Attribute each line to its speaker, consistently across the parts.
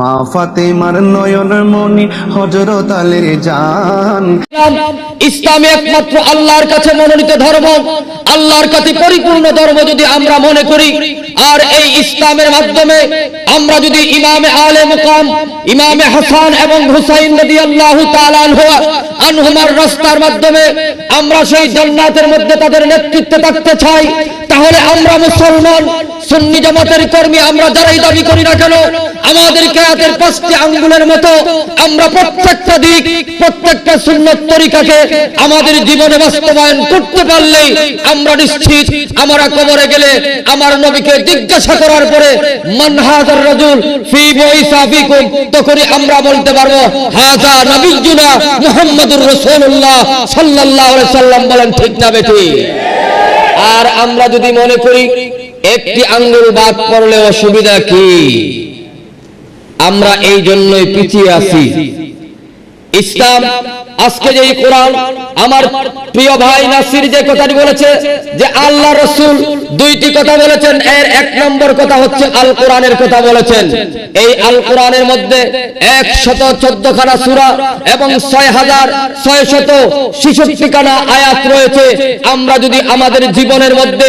Speaker 1: মা ফাতেমার নয়ন মনি হজরত জান।
Speaker 2: ইসলামে একমাত্র আল্লাহর কাছে মনোনীত ধর্ম। আল্লাহর কাছে পরিপূর্ণ ধর্ম যদি আমরা মনে করি, আর এই ইসলামের মাধ্যমে আমরা যদি ইমামে আলে মুকাম, ইমামে হাসান এবং হুসাইন নদী আল্লাহ আনহুমার রাস্তার মাধ্যমে আমরা সেই জান্নাতের মধ্যে তাদের নেতৃত্বে থাকতে চাই। তাহলে আমরা মুসলমান, সুন্নি জামাতের কর্মী আমরা যারাই দাবি করি না কেন, আমাদের কেয়াতের পাঁচটি আঙ্গুলের মতো আমরা প্রত্যেকটা দিক, প্রত্যেকটা সুন্নত তরিকাকে আমাদের জীবনে বাস্তবায়ন করতে পারলেই আমরা নিশ্চিত আমরা কবরে গেলে আমার নবীকে জিজ্ঞাসা করার পরে মানহাজার রাজুল ফি বইসা ফিকুম তখনই আমরা বলতে পারব, হাজা নবিয়্যুনা মুহাম্মাদুর রাসূলুল্লাহ সাল্লাল্লাহু আলাইহি সাল্লাম বলেন ঠিক না বেঠিক আর আমরা যদি মনে করি একটি আঙ্গুল বাদ পড়লে অসুবিধা কি? আমরা এই জন্যই পিছিয়ে আছি। ইসলাম আজকে যে কোরআন, আমার প্রিয় ভাই নাসির যে কথাটি বলেছে, যে আল্লাহ রসুল দুইটি কথা বলেছেন, এর এক নম্বর কথা হচ্ছে আল কোরআনের কথা বলেছেন। এই আল কোরআনের মধ্যে এক শত চোদ্দ খানা সুরা এবং ছয় হাজার ছয় শত ছিষট্টি খানা আয়াত রয়েছে। আমরা যদি আমাদের জীবনের মধ্যে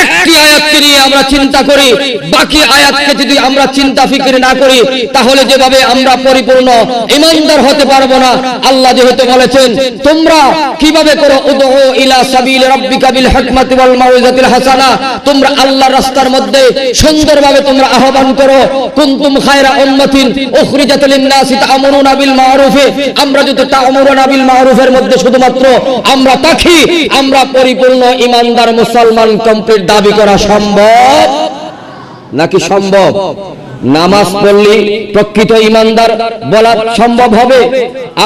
Speaker 2: একটি আয়াতকে নিয়ে আমরা চিন্তা করি, বাকি আয়াতকে যদি আমরা চিন্তা ফিকির না করি, তাহলে যেভাবে আমরা পরিপূর্ণ ইমানদার হতে পারব না, আল্লাহ যেহেতু বলেছেন, তোমরা কীভাবে করো? উদউ ইলা সাবিল রাব্বিকা বিল হিকমাতি ওয়াল মাউইজাতিল হাসানা। তোমরা আল্লাহর রাস্তার মধ্যে সুন্দরভাবে তোমরা আহ্বান করো, কুনতুম খায়রা উম্মাতিন উখরিজাত লিন-নাসি তা'মুরুনা বিল মারুফে। আমরা যদি তা'মুরুনা বিল মারুফের মধ্যে শুধুমাত্র আমরা তাকি আমরা পরিপূর্ণ ইমানদার মুসলমান কমপ্লিট দাবি করা সম্ভব? নাকি সম্ভব? নামাজ পড়লে প্রকৃত ইমানদার বলা সম্ভব হবে।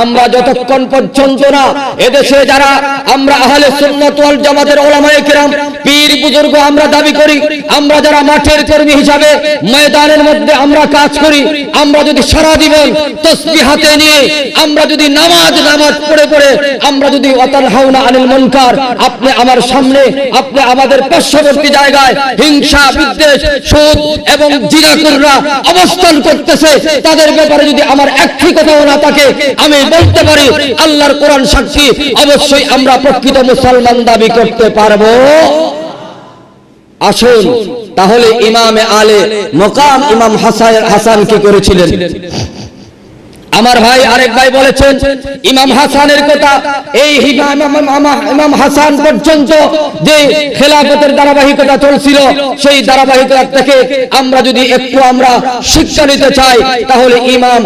Speaker 2: আমরা যতক্ষণ পর্যন্ত না এদেশে যারা আমরা আহলে সুন্নাত ওয়াল জামাতের ওলামায়ে কেরাম, পীর বুজুর্গ আমরা দাবি করি, আমরা যারা মাঠের কর্মী হিসাবে ময়দানের মধ্যে আমরা কাজ করি, আমরা যদি সারা জীবন তসবিহ হাতে নিয়ে আমরা যদি নামাজ নামাজ পড়ে পড়ে আমরা যদি হাওনা আনিল মুনকার, আপনি আমার সামনে, আপনি আমাদের পার্শ্ববর্তী জায়গায় হিংসা, বিদ্বেষ সুদ এবং জিনাকুররা অবস্থান করতেছে, তাদের ব্যাপারে যদি আমার একটি কথাও না থাকে, আমি বলতে পারি, আল্লাহর কোরআন সাক্ষী, অবশ্যই আমরা প্রকৃত মুসলমান দাবি করতে পারব। আসুন, তাহলে ইমামে আলে মোকাম ইমাম হাসান হাসান কি করেছিলেন? আমার ভাই আরেক ভাই বলেছেন, ইমাম হাসানের কথা, এই ইমাম হাসান পর্যন্ত যে খেলাফতের ধারাবাহিকতা চলছিল, সেই ধারাবাহিকতা থেকে আমরা যদি একটু আমরা শিক্ষা নিতে চাই, তাহলে ইমাম